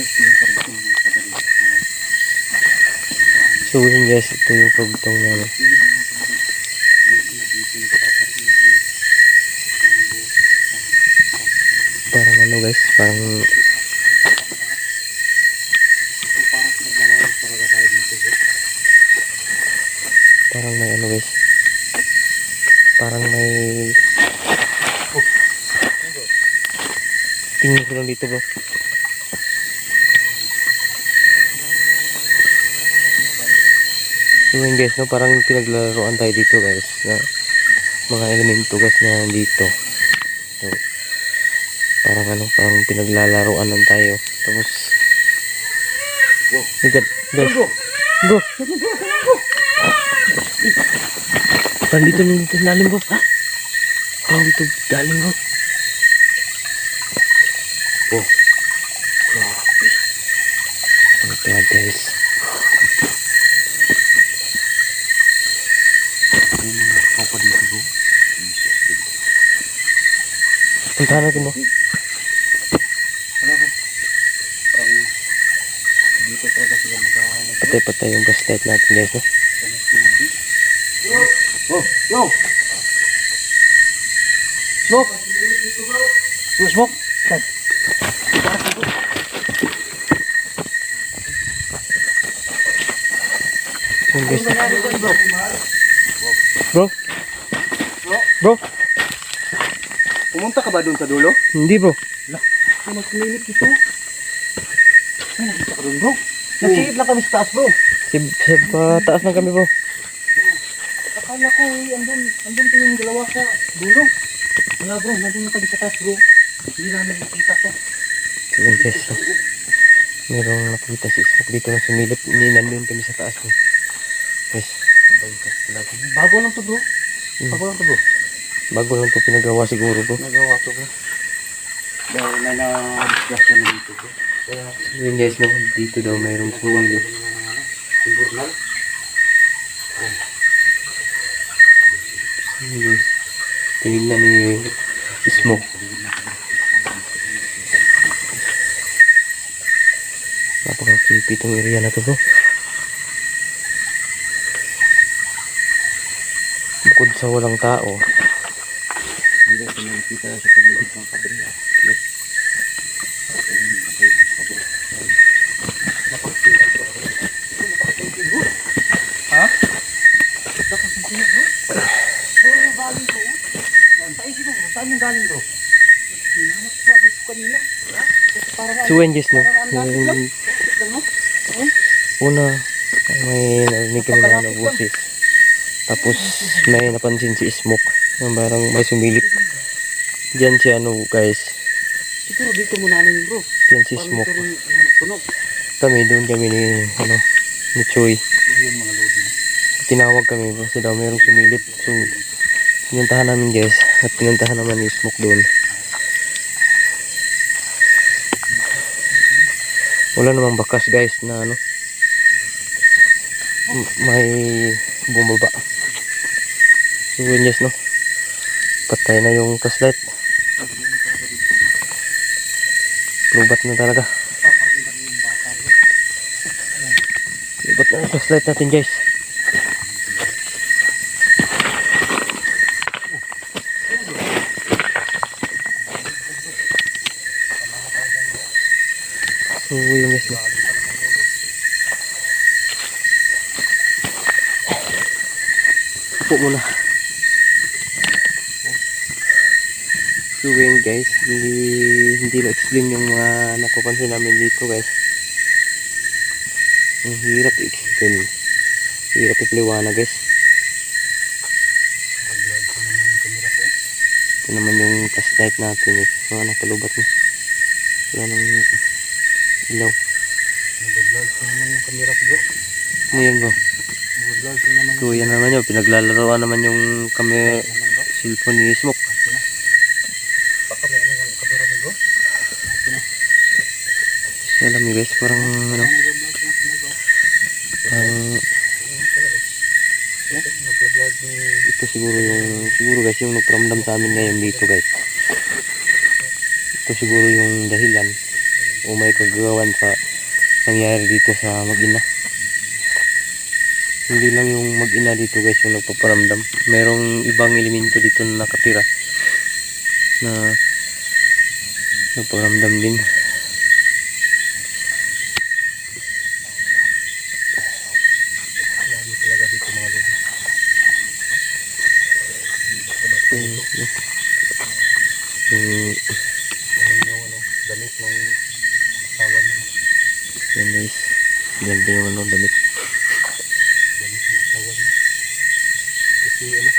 So yun guys, ito yung pagtong namin. Parang ano guys, parang parang may ano guys. Parang may Tingnan ko lang dito bro. So yun guys, no, parang pinaglaruan tayo dito guys na mga elemento guys na nandito. So, parang ano, parang pinaglalaruan lang tayo. Tapos, God, guys, bro, parang dito nung dito lalim bro, ha? Parang dito lalim bro. Oh, grabe. Oh God, guys. May mga papa dito bro. Jesus, bro. Puntahan natin bro. Ano ko? Parang dito talaga sila magkakahanap. Patay-patay yung gaslight natin guys, no? Oh, yo! Smoke! Yo, smoke! Saan? Yun guys, bro? Bro, Bro? bro, Pumunta ka ba dun sa dulo? hindi bro. Ay, nagkumilit dito. Ay, nakita ka dun, bro. Nagsilip lang kami sa taas, bro. Si, sa pa, taas lang kami bro. Akala ko, eh, andun, andun pa yung dalawa sa dulo. Wala, bro. Nandun na kami sa taas, bro. Hindi namin nakita to. Yun guys? Merong nakita si Smoke dito na sumilip. Hindi nandun kami sa taas mo. Guys, Bago lang to, bro. Hmm. Bago lang to, bro. Bago lang to pinagawa siguro bro. Nagawa to, bro. Dahil na na-discussion na dito, bro. Kaya, yun guys, no? Dito daw mayroong sumilip. Simburnal. Yun guys, tinignan ni Smoke. Napaka-creepy itong area na to bro. Bukod sa walang tao, Hindi ko nakikita sa paligid ng kabila. Yes. Ha? galing bro? Saan si bro? Saan yung galing bro? Hinanap ko dito kanina. Ha? Para So yun guys, no? Yung una, may narinig kami na ng boses. Tapos may napansin si Smoke. Yung parang may sumilip. Diyan si ano guys. Siguro dito muna ano yun bro. Diyan si Smoke. Kami doon kami ni ano ni Choi. Tinawag kami kasi daw mayroong sumilip. So pinuntahan namin guys. At pinuntahan naman ni Smoke doon. Wala namang bakas guys na ano. May bumaba. So yun guys no. Patay na yung flashlight. Lubat na talaga. Lubat na yung flashlight natin guys. So yun guys no. Upo muna. Yun guys, hindi, hindi na-explain yung mga napapansin namin dito guys. Ang hirap i-explain. Hirap ipaliwanag guys. Ito naman yung flashlight natin eh. Mga nakalubat na. Wala nang ilaw. Nag-vlog ko naman yung camera ko bro. Ano yan bro? Nag-vlog ko naman So yan naman yun. Pinaglalaroan naman yung kami cellphone ni Smoke. Baka may ano yung camera ni bro. Niyo guys, parang ano, parang ito siguro yung siguro guys yung nagparamdam sa amin ngayon dito guys ito siguro yung dahilan o may kagagawan sa nangyari dito sa mag-ina. Hindi lang yung mag-ina dito guys yung nagpaparamdam. Merong ibang elemento dito na nakatira na nagpaparamdam din. Lagi talaga dito mga lolo. Yung, Ayun yung ano, damit ng asawa niya. guys. Yan din yung ano, damit. Damit ng asawa niya. Kasi ano,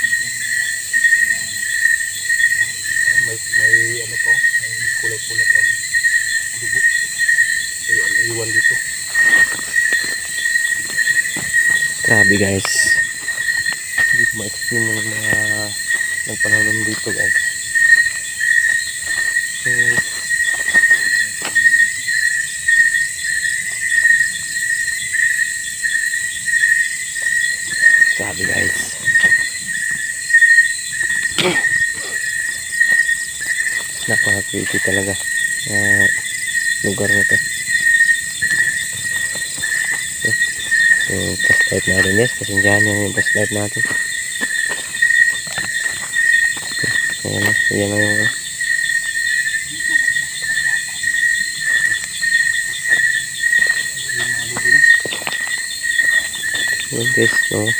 may, may ano pa, oh, may kulay-kulay pa. Dugo. Kaya ang iwan dito. Grabe guys. Hindi ko ma-explain yung mga nagpananom dito guys. So, grabe guys. Napaka-creepy talaga na lugar na to. yung flashlight natin guys pasensyahan nyo yung flashlight natin ayan na ayan na yung na. yun guys so lang.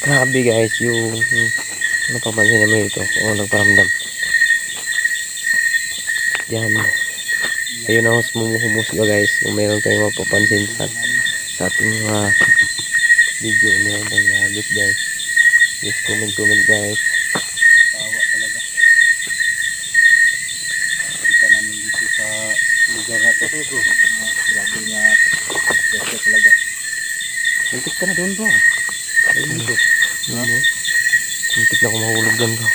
grabe guys yung napapansin naman ito o nagparamdam yan ayun na hus humusga guys kung meron kayong mapapansin sa, sa ating mga video meron tayong nahagit guys just comment comment guys Tawa talaga. Kita namin dito sa lugar na to. Grabe nga. Talaga. Lintik ka na doon bro. Ayun dito. ano Muntik na ako mahulog dyan bro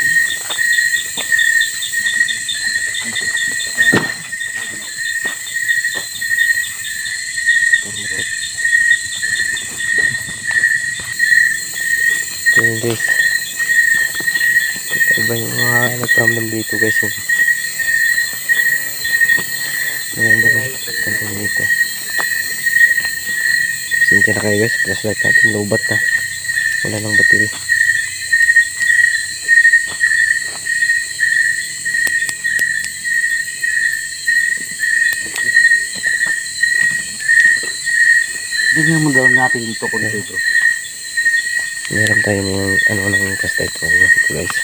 yun guys. Iba yung mga nagparamdam dito guys. Ayan ba? Tantong dito. Pasensya na kayo guys. Flashlight natin. Low bat na. Wala nang battery. Natin dito kung dito bro. Meron tayo ng ano ng flashlight ko. Ito guys.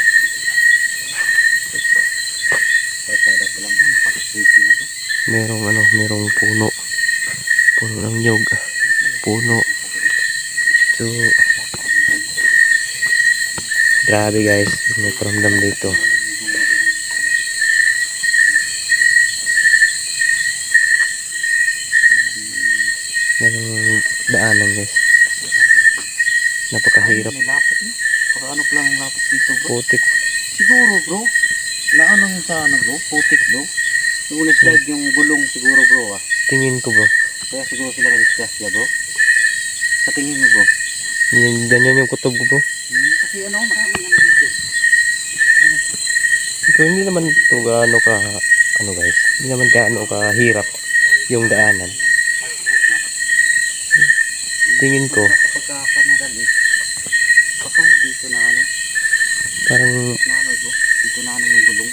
Pasada ko lang. Napaka-creepy na to. Merong ano. Merong puno. Puno ng nyog. Puno. So, grabe guys, yung nagparamdam dito. Yan ang daanan guys. Napakahirap. May lapot niya. Baka ano lang ang lapot dito bro. Putik. Siguro bro. Na ano yung sa ano bro? Putik bro. Yung slide yung gulong siguro bro ah. Tingin ko bro. Kaya siguro sila na-disgrasya bro. Sa tingin mo bro. Yan, ganyan yung kutob ko bro. Hmm, kasi ano, maraming ano dito. So, hindi naman ito gaano ka, ano guys, hindi naman gaano kahirap yung daanan. Tingin ko, Pagkakamadali. Baka dito na ano, parang na ano bro. Dito na ano yung gulong.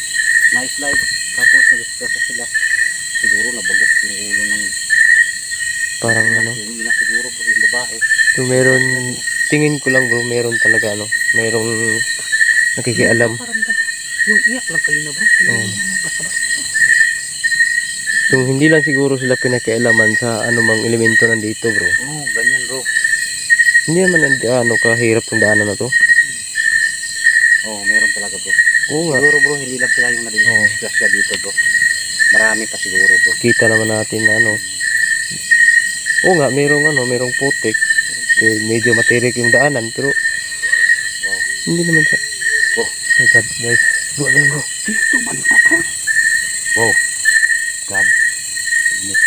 Na-slide. Tapos na-disgrasya sila. Siguro nabagok yung ulo ng parang ano. Yung ina siguro bro, yung babae. So meron, tingin ko lang bro, meron talaga ano, merong nakikialam. Parang yung iyak lang kayo na bro. Yung Oo. basta-basta. Yung hindi lang siguro sila pinakialaman sa anumang elemento nandito bro. Oo, oh, ganyan bro. Hindi naman ano kahirap yung daanan na to. Oo, oh, meron talaga bro. Oo nga, Siguro bro, hindi lang sila yung Oo. nadisgrasya dito bro. Marami pa siguro bro. kita naman natin na ano. Oo nga, merong ano, merong putik. Medyo matirik yung daanan pero Wow. hindi naman siya. Oh. My God, guys. Bro, ano bro? Dito banda ka. God. Init.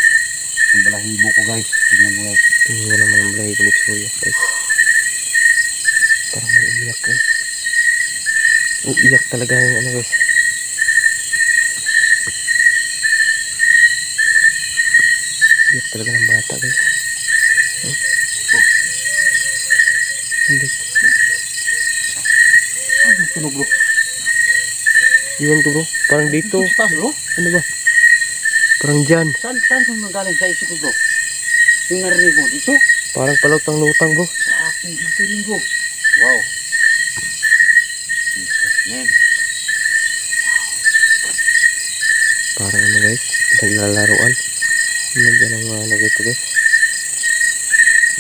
Ang balahibo ko guys. Tingnan mo guys. Tingnan mo naman ang balahibo ni Chuyo guys. Parang may umiyak guys. Uiyak talaga yung ano guys. Uiyak talaga ng bata guys. Huh? Hindi. Ano tunog bro? Iwan ko bro. Parang dito. Ano ba? Parang dyan. Saan, saan yung nanggaling sa isip ko bro? Yung narinig mo dito? Parang palutang-lutang bro. Sa akin dito rin bro. Wow. Jesus name. Parang ano guys. Naglalaruan. Nandiyan ang mga ano dito guys.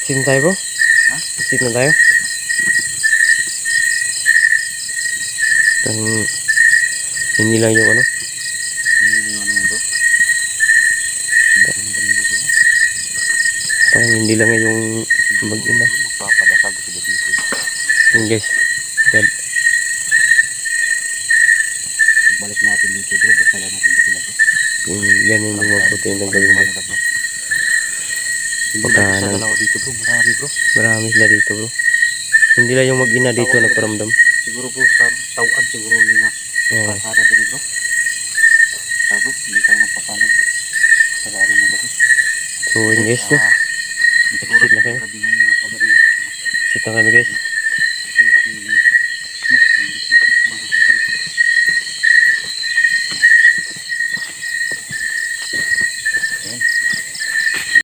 Na tayo bro? Ha? Sit na tayo? Parang hindi lang yung ano. Hindi yung ano mo bro? Ang banda bro. Lang yung mag-ina. Magpapadasal ko sila dito. Yun guys. God. Balik natin dito bro. Dasalan natin dito sila bro. Yung mabuti yung gagawin mo. Lang sa nang- dalawa dito bro. Marami bro. Marami sila dito bro. Hindi lang yung mag-ina dito nagparamdam. Siguro bro sa tawaan siguro nila. Oo. Pasara din bro. Sabi hindi tayo bro. Pagarin na bro. So yun guys no. Ah, Siguro Exit na kayo. gabi ngayon mga kabarin. Sit na kami guys.